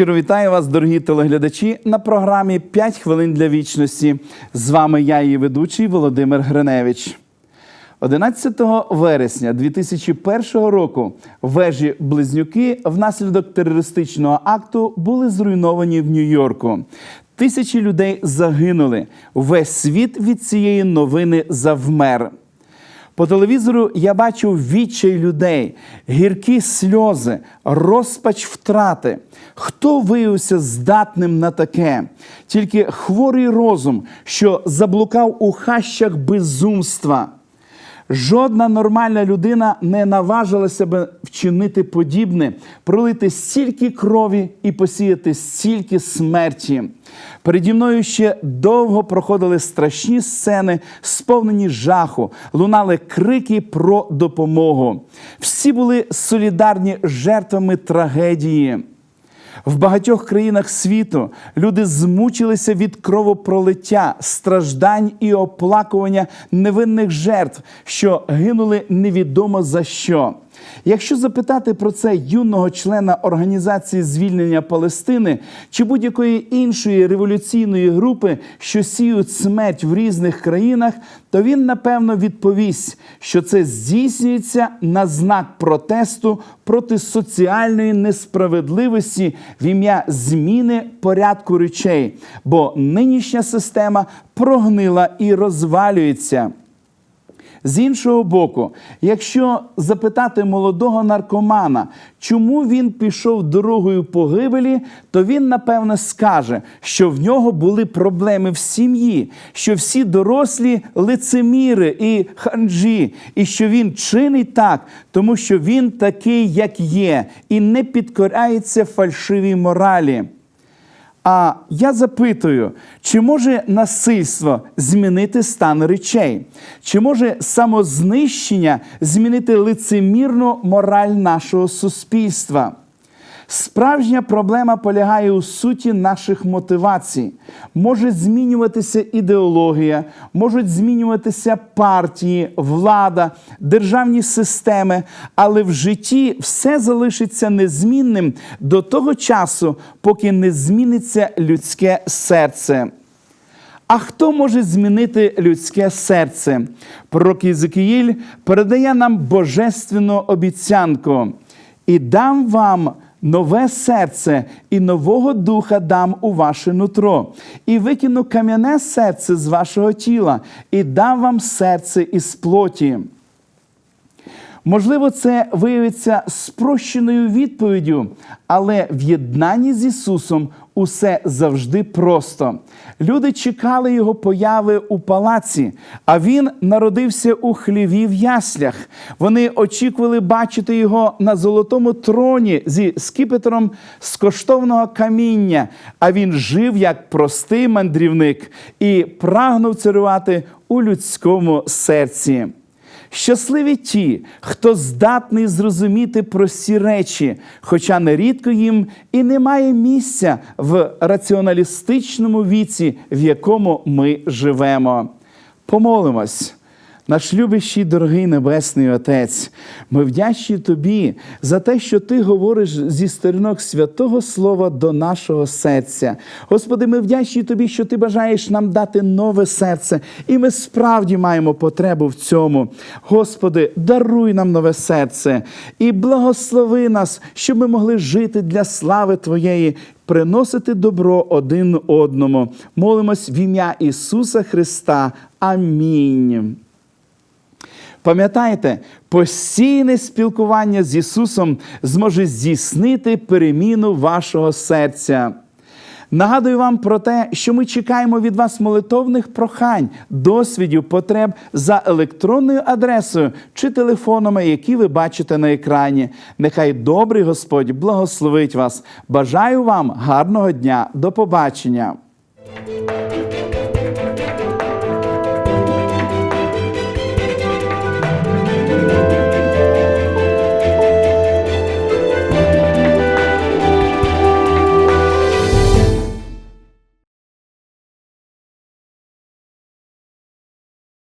Щиро вітаю вас, дорогі телеглядачі, на програмі «5 хвилин для вічності. З вами я, її ведучий Володимир Гриневич. 11 вересня 2001 року вежі Близнюки внаслідок терористичного акту були зруйновані в Нью-Йорку. Тисячі людей загинули. Весь світ від цієї новини завмер. По телевізору я бачив відчай людей, гіркі сльози, розпач втрати. Хто виявився здатним на таке? Тільки хворий розум, що заблукав у хащах безумства. Жодна нормальна людина не наважилася би вчинити подібне, пролити стільки крові і посіяти стільки смерті. Переді мною ще довго проходили страшні сцени, сповнені жаху, лунали крики про допомогу. Всі були солідарні жертвами трагедії. В багатьох країнах світу люди змучилися від кровопролиття, страждань і оплакування невинних жертв, що гинули невідомо за що. Якщо запитати про це юного члена організації звільнення Палестини чи будь-якої іншої революційної групи, що сіють смерть в різних країнах, то він напевно відповість, що це здійснюється на знак протесту проти соціальної несправедливості в ім'я зміни порядку речей, бо нинішня система прогнила і розвалюється. З іншого боку, якщо запитати молодого наркомана, чому він пішов дорогою погибелі, то він напевне скаже, що в нього були проблеми в сім'ї, що всі дорослі лицеміри і ханджі, і що він чинить так, тому що він такий, як є, і не підкоряється фальшивій моралі. А я запитую, чи може насильство змінити стан речей? Чи може самознищення змінити лицемірну мораль нашого суспільства? Справжня проблема полягає у суті наших мотивацій. Може змінюватися ідеологія, можуть змінюватися партії, влада, державні системи, але в житті все залишиться незмінним до того часу, поки не зміниться людське серце. А хто може змінити людське серце? Пророк Єзекіїль передає нам божественну обіцянку і дам вам нове серце, і нового духа дам у ваше нутро, і викину кам'яне серце з вашого тіла, і дам вам серце із плоті. Можливо, це виявиться спрощеною відповіддю, але в єднанні з Ісусом усе завжди просто. Люди чекали Його появи у палаці, а Він народився у хліві в яслях. Вони очікували бачити його на золотому троні зі скипетром з коштовного каміння, а він жив як простий мандрівник і прагнув царювати у людському серці. Щасливі ті, хто здатний зрозуміти прості речі, хоча нерідко їм і немає місця в раціоналістичному віці, в якому ми живемо. Помолимось. Наш любящий, дорогий Небесний Отець, ми вдячні Тобі за те, що Ти говориш зі сторінок святого Слова до нашого серця. Господи, ми вдячні Тобі, що Ти бажаєш нам дати нове серце, і ми справді маємо потребу в цьому. Господи, даруй нам нове серце і благослови нас, щоб ми могли жити для слави Твоєї. Приносити добро один одному. Молимось в ім'я Ісуса Христа. Амінь. Пам'ятайте, постійне спілкування з Ісусом зможе здійснити переміну вашого серця. Нагадую вам про те, що ми чекаємо від вас молитовних прохань, досвідів, потреб за електронною адресою чи телефонами, які ви бачите на екрані. Нехай добрий Господь благословить вас. Бажаю вам гарного дня. До побачення.